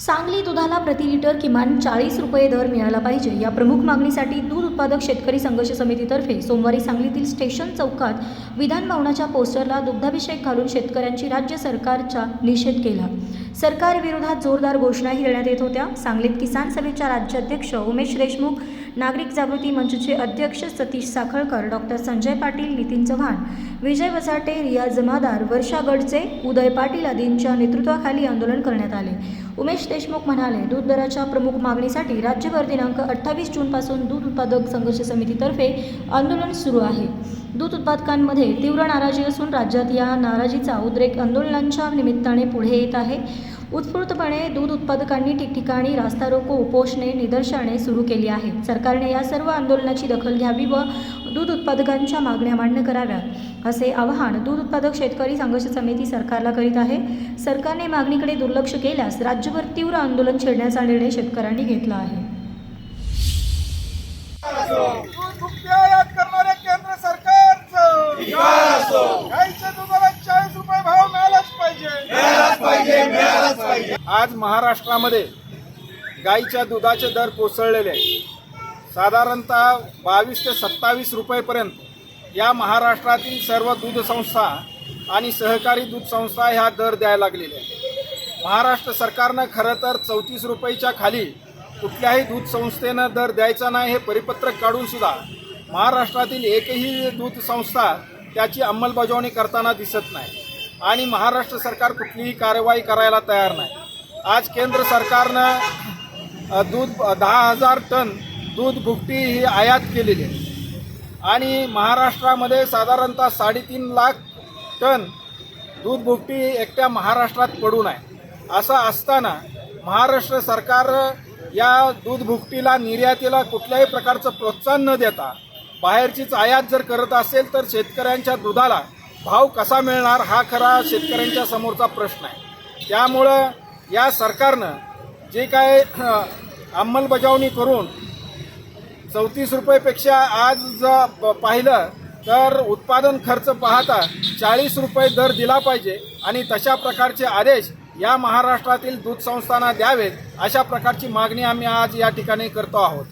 सांगली दुधाला प्रति लिटर किमान चाळीस रुपये दर मिळाला पाहिजे. या प्रमुख मागणीसाठी दूध उत्पादक शेतकरी संघर्ष समितीतर्फे सोमवारी सांगलीतील स्टेशन चौकात विधान भवनाच्या पोस्टरला दुग्धाभिषेक घालून शेतकऱ्यांची राज्य सरकारचा निषेध केला. सरकारविरोधात जोरदार घोषणाही देण्यात येत होत्या. सांगलीत किसान सभेच्या राज्याध्यक्ष उमेश देशमुख नागरिक जागृती मंचचे अध्यक्ष सतीश साखळकर डॉक्टर संजय पाटील नितीन चव्हाण विजय वसाटे रिया जमादार वर्षा गडचे उदय पाटील आदींच्या नेतृत्वाखाली आंदोलन करण्यात आले. उमेश देशमुख म्हणाले दूध दराच्या प्रमुख मागणीसाठी राज्यभर दिनांक अठ्ठावीस जूनपासून दूध उत्पादक संघर्ष समितीतर्फे आंदोलन सुरू आहे. दूध उत्पादकांमध्ये तीव्र नाराजी असून राज्यात या नाराजीचा उद्रेक आंदोलनांच्या निमित्ताने पुढे येत आहे. उत्स्फूर्तपणे दूध उत्पादकांनी ठिकठिकाणी रास्ता रोको उपोषणे निदर्शने सुरू केली आहेत. सरकारने या सर्व आंदोलनाची दखल घ्यावी व दूध उत्पादकांच्या मागण्या मान्य कराव्यात असे आवाहन दूध उत्पादक शेतकरी संघर्ष समिती सरकारला करीत आहे. सरकारने मागणीकडे दुर्लक्ष केल्यास राज्यभर तीव्र आंदोलन छेडण्याचा निर्णय शेतकऱ्यांनी घेतला आहे. आज महाराष्ट्रामध्ये गाईच्या दुधाचे दर कोसळलेले आहे साधारणतः बावीस ते सत्तावीस रुपयेपर्यंत या महाराष्ट्रातील सर्व दूध संस्था आणि सहकारी दूध संस्था ह्या दर द्यायला लागलेल्या आहेत. महाराष्ट्र सरकारनं खरं तर चौतीस रुपयेच्या खाली कुठल्याही दूध संस्थेनं दर द्यायचा नाही हे परिपत्रक काढून सुद्धा महाराष्ट्रातील एकही दूध संस्था त्याची अंमलबजावणी करताना दिसत नाही आणि महाराष्ट्र सरकार कुठलीही कारवाई करायला तयार नाही. आज केंद्र सरकारनं दूध दहा हजार टन दूध भुकटी ही आयात केलेली आहे. आणि महाराष्ट्रामध्ये साधारणतः साडेतीन लाख टन दूध भुकटी एकट्या महाराष्ट्रात पडून आहे. असं असताना महाराष्ट्र सरकार या दूध भुकटीला निर्यातीला कुठल्याही प्रकारचं प्रोत्साहन न देता बाहेरचीच आयात जर करत असेल तर शेतकऱ्यांच्या दुधाला भाव कसा मिळणार हा खरा शेतकऱ्यांच्या समोरचा प्रश्न आहे. त्यामुळं या सरकारनं जे काय अंमलबजावणी करून चौतीस रुपयेपेक्षा आज जर प- पाहिलं तर उत्पादन खर्च पाहता चाळीस रुपये दर दिला पाहिजे आणि तशा प्रकारचे आदेश या महाराष्ट्रातील दूध संस्थांना द्यावेत अशा प्रकारची मागणी आम्ही आज या ठिकाणी करतो आहोत.